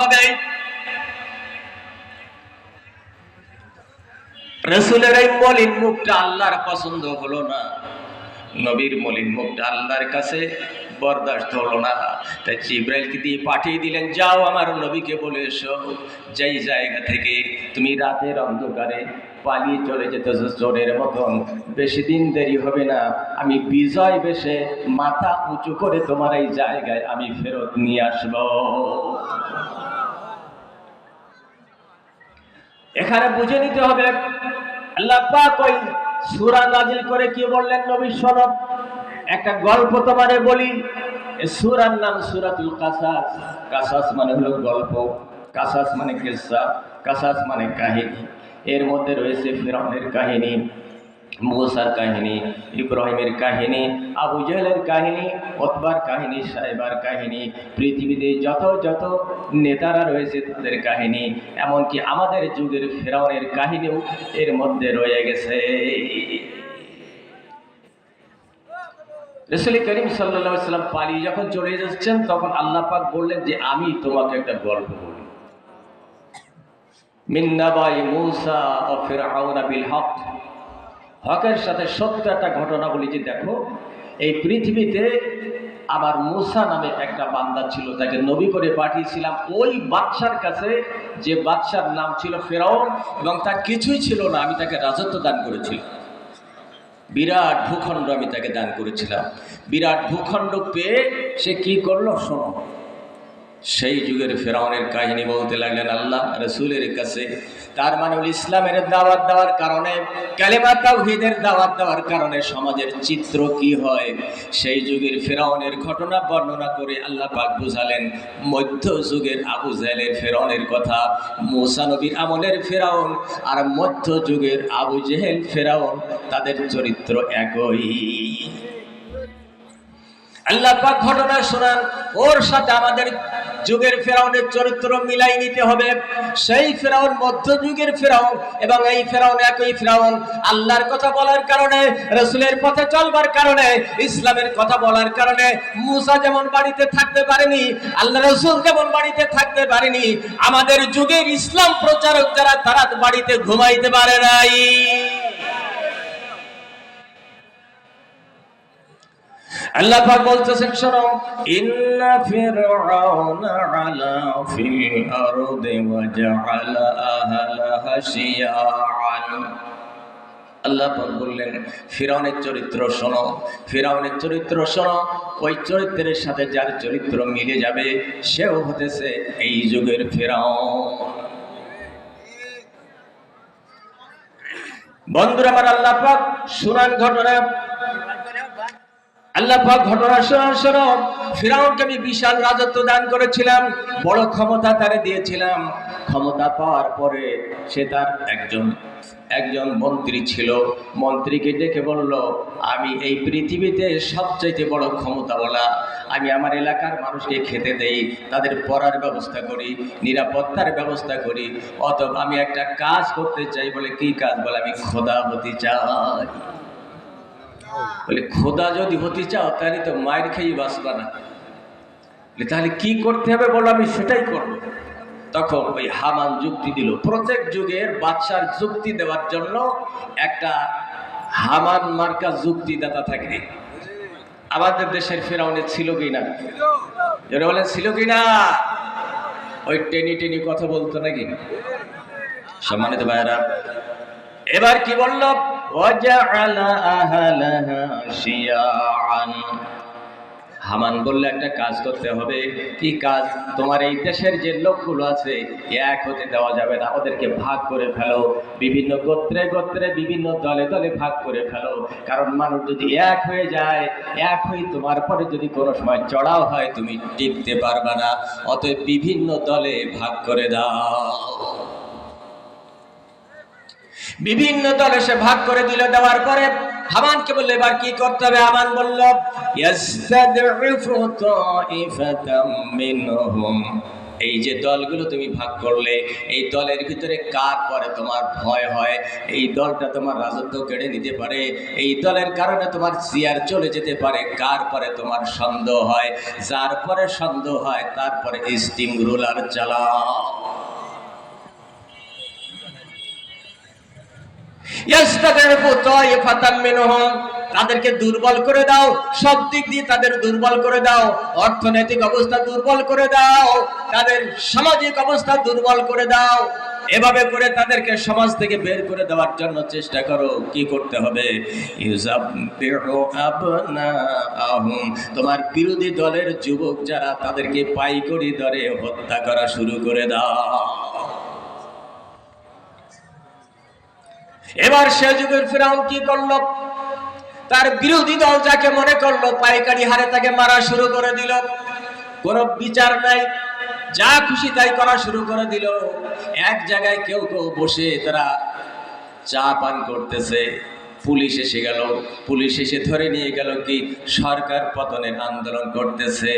হবে। রসুলের এই মলিন মুখটা আল্লাহর পছন্দ হলো না। নবীর মলিন মুখটা আল্লাহর কাছে বরদাস্ত হলো না। তাই জিব্রাইলকে দিয়ে পাঠিয়ে দিলেন, যাও আমার নবীকে বলে এসো। যেই জায়গা থেকে তুমি রাতের অন্ধকারে পালিয়ে চলে যেতেছো চোরের মতন। বেশি দিন দেরি হবে না। আমি বিজয় বেশে মাথা উঁচু করে তোমার এই জায়গায় আমি ফেরত নিয়ে আসব। এখানে বুঝে নিতে হবে। আল্লাহ পাক ওই সূরা নাজিল করে কি বললেন নবী সনদ? একটা গল্প তোমারে বলি। সুরার নাম সুরাতুল কাসাস। কাসাস মানে হলো গল্প। কাসাস মানে কিসসা কাসাস মানে কাহিনী। এর মধ্যে রয়েছে ফেরাউনের কাহিনী। মুসার কাহিনী, ইব্রাহিমের কাহিনী, আবু জেহেলের কাহিনী অতবার কাহিনী, সাহেবার কাহিনী, পৃথিবীতে যত যত নেতারা রয়েছে তাদের কাহিনী, এমনকি আমাদের যুগের ফেরাউনের কাহিনীও এর মধ্যে রয়ে গেছে। রসুল করিম সাল্লা সাল্লাম পালিয়ে যখন চলে যাচ্ছেন, তখন আল্লাহ পাক বললেন যে, আমি তোমাকে একটা গল্প বলি। মিন্নাবাই মুসা ও ফেরাউনা বিল হক। হকের সাথে সত্য একটা ঘটনা বলি যে দেখো, এই পৃথিবীতে আমার মুসা নামে একটা বান্দা ছিল, তাকে নবী করে পাঠিয়েছিলাম। ওই বাদশার কাছে যে বাদশার নাম ছিল ফেরাউন এবং তার কিছুই ছিল না, আমি তাকে রাজত্ব দান করেছিলাম। বিরাট ভূখণ্ড আমি তাকে দান করেছিলাম। বিরাট ভূখণ্ড পেয়ে সে কি করল? শোনো সেই যুগের ফেরাউনের কাহিনী বলতে লাগলেন, আল্লাহ রসুলের কাছে তার মানে ইসলামের দাওয়াত দেওয়ার কারণে, কালেমা তাওহীদের দাওয়াত দেওয়ার কারণে সমাজের চিত্র কি হয়? সেই যুগের ফেরাউনের ঘটনা বর্ণনা করে আল্লাহ পাক বুঝালেন, মধ্য যুগের আবু জাহেলের ফেরাউনের কথা, মুসা নবীর আমলের ফেরাউন আর মধ্য যুগের আবু জেহেল ফেরাউন, তাদের চরিত্র একই। আল্লাহ পাক ঘটনা শোনান, ওর সাথে আমাদের যুগের ফেরাউনের চরিত্র মিলাই নিতে হবে। সেই ফেরাউন মধ্যযুগের ফেরাউন এবং এই ফেরাউন একই ফেরাউন। আল্লাহর কথা বলার কারণে, রসুলের পথে চলবার কারণে, ইসলামের কথা বলার কারণে মুসা যেমন বাড়িতে থাকতে পারেনি, আল্লাহ রসুল যেমন বাড়িতে থাকতে পারেনি। আমাদের যুগের ইসলাম প্রচারক যারা, তারা বাড়িতে ঘুমাইতে পারে নাই। আল্লাহ পাক বলতেছেন, শোনো, ইন্না ফিরআউনা আলা ফিল আরদি ওয়া জাআলা আহলাহা শিয়াআন আল্লাহ পাক বললেন ফিরাউনের চরিত্র শোনো ফিরাউনের চরিত্র শোনো, ওই চরিত্রের সাথে যার চরিত্র মিলে যাবে, সেও হতেছে এই যুগের ফিরাউন বন্ধুরা আমার আল্লাহ পাক শুনান ঘটনা আল্লাহ পাক ঘটনা শোনো ফিরাউনকে আমি বিশাল রাজত্ব দান করেছিলাম, বড় ক্ষমতা তারে দিয়েছিলাম। ক্ষমতা পাওয়ার পরে সে তার একজন একজন মন্ত্রী ছিল। মন্ত্রীকে ডেকে বলল, আমি এই পৃথিবীতে সবচাইতে বড় ক্ষমতাওয়ালা। আমি আমার এলাকার মানুষকে খেতে দেই, তাদের পড়ার ব্যবস্থা করি, নিরাপত্তার ব্যবস্থা করি। অতএব আমি একটা কাজ করতে চাই বলে কি কাজ বলে? আমি খোদা হতে চাই। বলে, খোদা যদি হতে চাও, তাহলে তো মায়ের খেয়ে বাঁচবা না। তাহলে কি করতে হবে বলো, আমি সেটাই করব। তখন ওই হামান যুক্তি দিল। প্রত্যেক যুগের বাদশার যুক্তি দেওয়ার জন্য একটা হামান মার্কা যুক্তিদাতা থাকে। আমাদের দেশের ফেরাউনে ছিল কি না? এরা বলেন ছিল কি না? ওই টেনি টেনি কথা বলতো নাকি? সম্মানিত ভাইরা এবার কি বলল? وَجَعَلَ أَهْلَهَا شِيَعًا হামান বললে একটা কাজ করতে হবে কি কাজ তোমার এই দেশের যে লোকগুলো আছে এক হতে দেওয়া যাবে না ওদেরকে ভাগ করে ফেলো বিভিন্ন গোত্রে গোত্রে বিভিন্ন দলে দলে ভাগ করে ফেলো কারণ মানুষ যদি এক হয়ে যায় এক হয়ে তোমার পরে যদি কোনো সময় চড়াও হয় তুমি টিকতে পারবে না অতএব বিভিন্ন দলে ভাগ করে দাও বিভিন্ন দলে সে ভাগ করে দিল, দেওয়ার পরে হামানকে বলল, এবার কি করতে হবে? হামান বলল এই যে দলগুলো তুমি ভাগ করলে, এই দলের ভিতরে কার পরে তোমার ভয় হয়? এই দলটা তোমার রাজত্ব কেড়ে নিতে পারে? এই দলের কারণে তোমার চেয়ার চলে যেতে পারে? কার পরে তোমার সন্দেহ হয়? যার পরে সন্দেহ হয় তারপরে স্টিম রোলার চালাও। তাদেরকে দুর্বল করে দাও, সব দিক দিয়ে তাদের দুর্বল করে দাও, অর্থনৈতিক অবস্থা দুর্বল করে দাও, তাদের সামাজিক অবস্থা দুর্বল করে দাও। এভাবে করে তাদেরকে সমাজ থেকে বের করে দেওয়ার জন্য চেষ্টা করো, কি করতে হবে? তোমার বিরোধী দলের যুবক যারা তাদেরকে পাইকড়ি দরে হত্যা করা শুরু করে দাও। এবার সে যুগের ফেরাউন কি করল? তার বিরোধী দল যাকে মনে করল, পাইকারি হারে তাকে মারা শুরু করে দিল। কোনো বিচার নাই, যা খুশি তাই করা শুরু করে দিল। এক জায়গায় কেউ কেউ বসে তারা চা পান করতেছে। পুলিশ এসে গেল। পুলিশ এসে ধরে নিয়ে গেল কি, সরকার পতনের আন্দোলন করতেছে।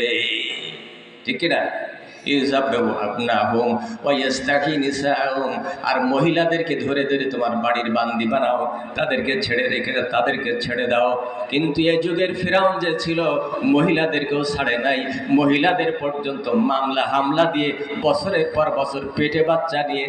ঠিক কিনা? ইউজাবহু আবনাহুম ওয়া ইস্তাহি নিসাহুম। আর মহিলাদেরকে ধরে ধরে তোমার বাড়ির বান্দি বানাও, তাদেরকে ছেড়ে রেখে তাদেরকে ছেড়ে দাও। কিন্তু এই যুগের ফেরাউন যে ছিল, মহিলাদেরকেও ছাড়ে নাই। মহিলাদের পর্যন্ত মামলা হামলা দিয়ে বছরের পর বছর পেটে বাচ্চা নিয়ে